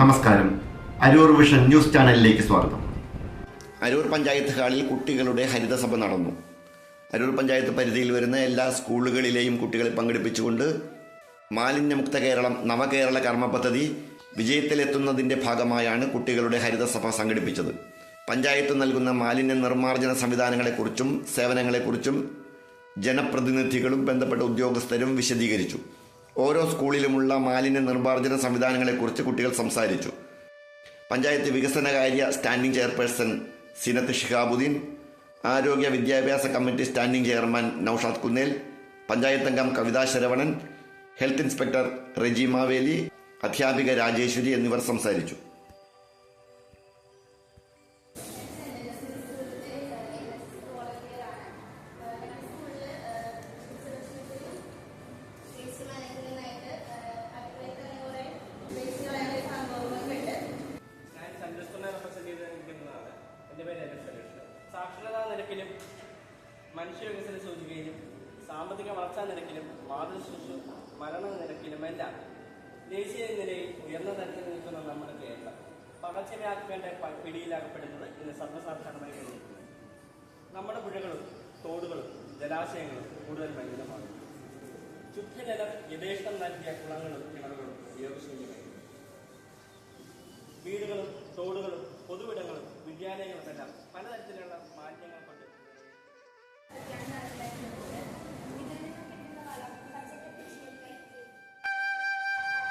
നമസ്കാരം. Aroor vision news ചാനലിലേക്ക് സ്വാഗതം. അരൂർ പഞ്ചായത്ത് ഹാളിൽ കുട്ടികളുടെ ഹരിതസഭ നടന്നു. അരൂർ പഞ്ചായത്ത് പരിധിയിൽ വരുന്ന എല്ലാ സ്കൂളുകളിലെയും കുട്ടികളെ പങ്കെടുപ്പിച്ചുകൊണ്ട് മാലിന്യമുക്ത കേരളം നവകേരള കർമ്മ പദ്ധതി വിജയത്തിലെത്തുന്നതിന്റെ ഭാഗമായാണ് കുട്ടികളുടെ ഹരിതസഭ സംഘടിപ്പിച്ചത്. പഞ്ചായത്ത് നൽകുന്ന മാലിന്യ നിർമ്മാർജന സംവിധാനങ്ങളെക്കുറിച്ചും സേവനങ്ങളെക്കുറിച്ചും ജനപ്രതിനിധികളും ബന്ധപ്പെട്ട ഉദ്യോഗസ്ഥരും വിശദീകരിച്ചു. ഓരോ സ്കൂളിലുമുള്ള മാലിന്യ നിർമ്മാർജന സംവിധാനങ്ങളെക്കുറിച്ച് കുട്ടികൾ സംസാരിച്ചു. പഞ്ചായത്ത് വികസനകാര്യ സ്റ്റാൻഡിംഗ് ചെയർപേഴ്സൺ സിനത്ത് ഷിഹാബുദ്ദീൻ ആരോഗ്യ വിദ്യാഭ്യാസ committee standing chairman Naushad Kunnel panchayat അംഗം കവിതാ ശരവണൻ ഹെൽത്ത് ഇൻസ്പെക്ടർ റെജി മാവേലി അധ്യാപിക രാജേശ്വരി എന്നിവർ സംസാരിച്ചു. നിരക്കിലും മനുഷ്യ വികസന സൂചികയിലും സാമ്പത്തിക വളർച്ചാ നിരക്കിലും മാതൃശിശു മരണ നിരക്കിലുമെല്ലാം ദേശീയ നിലയിൽ ഉയർന്ന തരത്തിൽ നിൽക്കുന്ന നമ്മുടെ കേരളം. പകർച്ചവ്യാധികളുടെ പിടിയിലകപ്പെടുന്നത് ഇന്ന് സർവസാധാരണമായി കഴിഞ്ഞിരിക്കുന്നു നമ്മുടെ പുഴകളും തോടുകളും ജലാശയങ്ങളും കൂടുതൽ മലിനമാണ്. ശുദ്ധജലം യഥേഷ്ടം നൽകിയ കുളങ്ങളും കിണറുകളും ഉപയോഗശൂന്യമായി. വീടുകളും തോടുകളും പൊതുവിടങ്ങളും വിദ്യാലയങ്ങളുമെല്ലാം പലതരത്തിലുള്ള